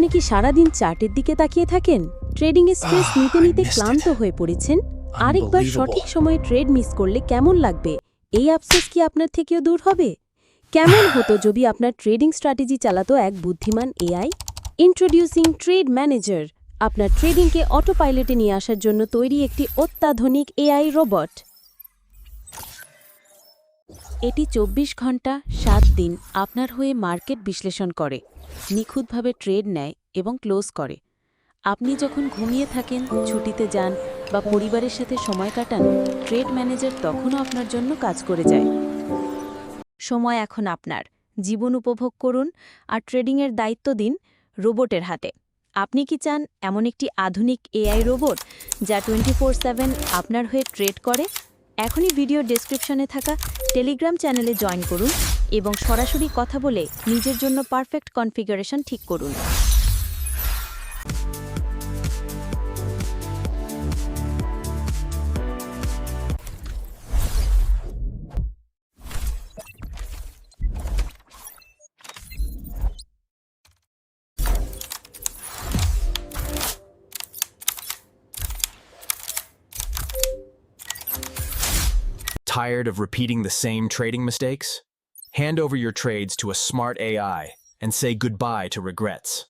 আপনি কি সারাদিন চার্টের দিকে তাকিয়ে থাকেন? ট্রেডিং এ স্ট্রেস নিতে নিতে ক্লান্ত হয়ে পড়েছেন? আরেকবার সঠিক সময়ে ট্রেড মিস করলে কেমন লাগবে? এই আফসোস কি আপনার থেকেও দূর হবে? কেমন হতো যদি আপনার ট্রেডিং স্ট্র্যাটেজি চালাতো এক বুদ্ধিমান এআই ইন্ট্রোডিউসিং ট্রেড ম্যানেজার আপনার ট্রেডিংকে অটো পাইলটে নিয়ে আসার জন্য তৈরি একটি অত্যাধুনিক এআই রোবট। এটি চব্বিশ ঘণ্টা, সাত দিন আপনার হয়ে মার্কেট বিশ্লেষণ করে, নিখুঁতভাবে ট্রেড নেয় এবং ক্লোজ করে। আপনি যখন ঘুমিয়ে থাকেন, ছুটিতে যান বা পরিবারের সাথে সময় কাটান, ট্রেড ম্যানেজার তখনও আপনার জন্য কাজ করে যায়। সময় এখন আপনার। জীবন উপভোগ করুন আর ট্রেডিংয়ের দায়িত্ব দিন রোবটের হাতে। আপনি কি চান এমন একটি আধুনিক এআই রোবট যা টোয়েন্টি ফোর আপনার হয়ে ট্রেড করে? এখনই ভিডিও ডেসক্রিপশনে থাকা টেলিগ্রাম চ্যানেলে জয়েন করুন এবং সরাসরি কথা বলে নিজের জন্য পারফেক্ট কনফিগারেশন ঠিক করুন। Tired of repeating the same trading mistakes? Hand over your trades to a smart AI and say goodbye to regrets.